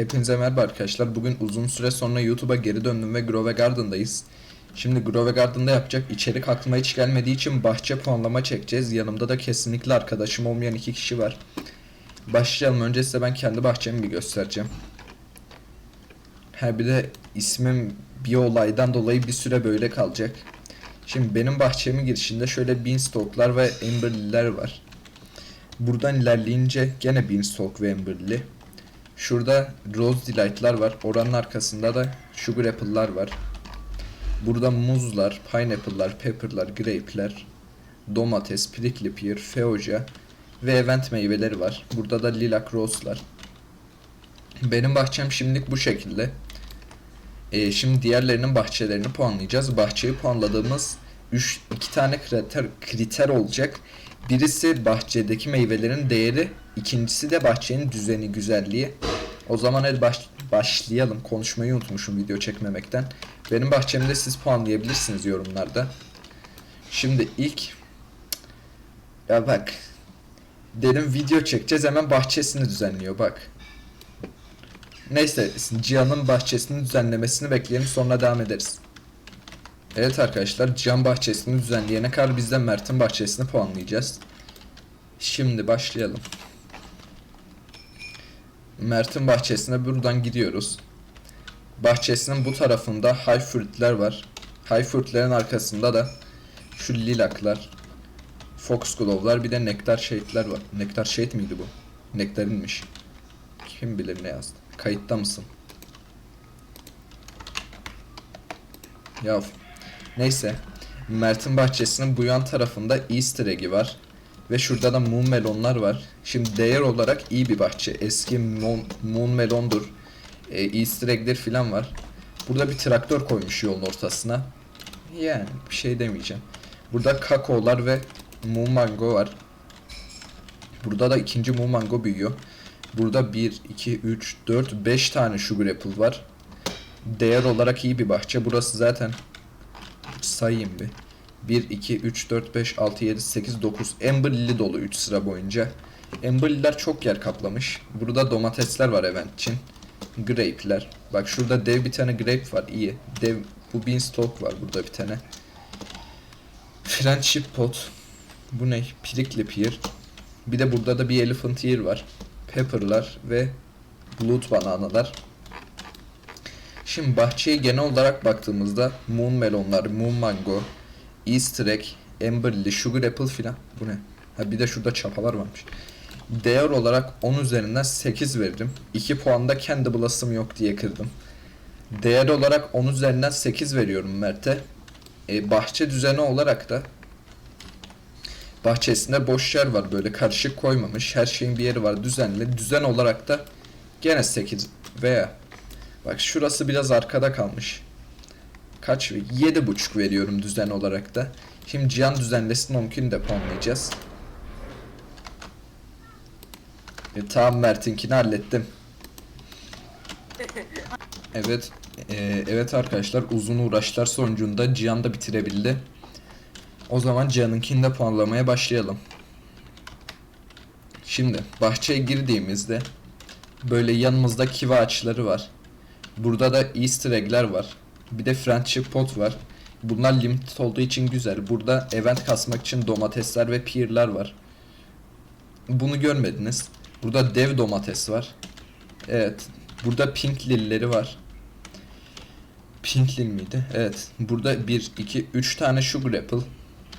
Hepinize merhaba arkadaşlar. Bugün uzun süre sonra YouTube'a geri döndüm ve Grove Garden'dayız. Şimdi Grove Garden'da yapacak içerik aklıma hiç gelmediği için bahçe puanlama çekeceğiz. Yanımda da kesinlikle arkadaşım olmayan iki kişi var. Başlayalım. Önce size ben kendi bahçemi bir göstereceğim. Ha bir de ismim bir olaydan dolayı bir süre böyle kalacak. Şimdi benim bahçemin girişinde şöyle Beanstalk'lar ve Amberliler var. Buradan ilerleyince gene Beanstalk ve Amberli. Şurada Rose Delight'lar var. Oranın arkasında da Sugar Apple'lar var. Burada muzlar, pineapple'lar, pepper'lar, grape'ler, domates, prickly pear, feoja ve event meyveleri var. Burada da lilac rose'lar. Benim bahçem şimdilik bu şekilde. Ee, şimdi diğerlerinin bahçelerini puanlayacağız. Bahçeyi puanladığımız 3 2 tane kriter kriter olacak. Birisi bahçedeki meyvelerin değeri, ikincisi de bahçenin düzeni, güzelliği. O zaman hadi baş- başlayalım. Konuşmayı unutmuşum video çekmemekten. Benim bahçemde siz puanlayabilirsiniz yorumlarda. Şimdi ilk ya bak dedim video çekeceğiz hemen bahçesini düzenliyor bak. Neyse Cihan'ın bahçesini düzenlemesini bekleyelim sonra devam ederiz. Evet arkadaşlar Cihan bahçesini düzenleyene kadar biz de Mert'in bahçesini puanlayacağız. Şimdi başlayalım. Mert'in bahçesine buradan gidiyoruz. Bahçesinin bu tarafında high fruit'ler var. High fruit'lerin arkasında da şu lilaklar, foxglove'lar bir de nektar shade'ler var. Nektar shade miydi bu? Nektarinmiş. Kim bilir ne yazdı. Kayıtta mısın? Ya neyse. Mert'in bahçesinin bu yan tarafında Easter egg'i var. Ve şurada da moon melonlar var. Şimdi değer olarak iyi bir bahçe. Eski moon, moon melondur. E, Easter egg'ler falan var. Burada bir traktör koymuş yolun ortasına. Yani bir şey demeyeceğim. Burada kakaolar ve moon mango var. Burada da ikinci moon mango büyüyor. Burada 1, 2, 3, 4, 5 tane sugar apple var. Değer olarak iyi bir bahçe. Burası zaten sayayım bir. 1, 2, 3, 4, 5, 6, 7, 8, 9. Amber Lily dolu 3 sıra boyunca. Amber Lily'ler çok yer kaplamış. Burada domatesler var event için. Grape'ler. Bak şurada dev bir tane grape var. iyi. Dev bu beanstalk var burada bir tane. Friendship pot. Bu ne? Prickly pear. Bir de burada da bir elephant ear var. Pepper'lar ve blood bananalar. Şimdi bahçeye genel olarak baktığımızda moon melonlar, moon mango, easter egg, amberly, sugar apple filan. Bu ne? Ha bir de şurada çapalar varmış. Değer olarak 10 üzerinden 8 veririm. 2 puanda kendi bulasım yok diye kırdım. Değer olarak 10 üzerinden 8 veriyorum Mert'e. E, bahçe düzeni olarak da bahçesinde boş yer var böyle karışık koymamış. Her şeyin bir yeri var düzenli. Düzen olarak da gene 8 veya bak şurası biraz arkada kalmış. Kaç? 7.5 veriyorum düzen olarak da. Şimdi Cihan düzenlesin mümkün de puanlayacağız. E, tamam Mert'inkini hallettim. Evet. e, evet arkadaşlar uzun uğraşlar sonucunda Cihan da bitirebildi. O zaman Cihan'ınkini de puanlamaya başlayalım. Şimdi bahçeye girdiğimizde böyle yanımızda kivi ağaçları var. Burada da easter egg'ler var. Bir de friendship pot var. Bunlar limited olduğu için güzel. Burada event kasmak için domatesler ve pear'lar var. Bunu görmediniz. Burada dev domates var. Evet. Burada pink lilleri var. Pink lil miydi? Evet. Burada 1, 2, 3 tane sugar apple.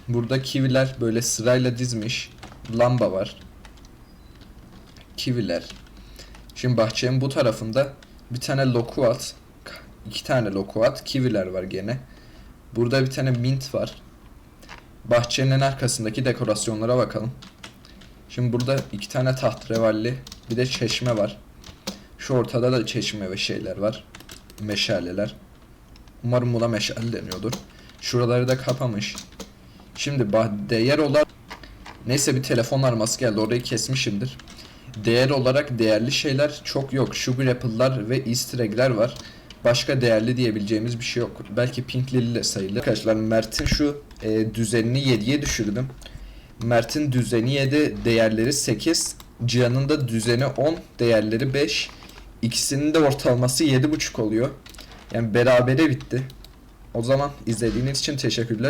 Burada kiviler böyle sırayla dizmiş. Lamba var. Kiviler. Şimdi bahçenin bu tarafında bir tane lokuat, iki tane lokuat, kiviler var gene. Burada bir tane mint var. Bahçenin en arkasındaki dekorasyonlara bakalım. Şimdi burada iki tane tahtrevalli, bir de çeşme var. Şu ortada da çeşme ve şeyler var. Meşaleler. Umarım buna meşale deniyordur. Şuraları da kapamış. Şimdi değer olarak neyse bir telefon arması geldi orayı kesmişimdir. Değer olarak değerli şeyler çok yok. Sugar apple'lar ve easter egg'ler var. Başka değerli diyebileceğimiz bir şey yok. Belki pink lily ile sayılır. Arkadaşlar Mert'in şu e, düzenini 7'ye düşürdüm. Mert'in düzeni 7, değerleri 8. Cihan'ın da düzeni 10, değerleri 5. İkisinin de ortalaması 7.5 oluyor. Yani berabere bitti. O zaman izlediğiniz için teşekkürler.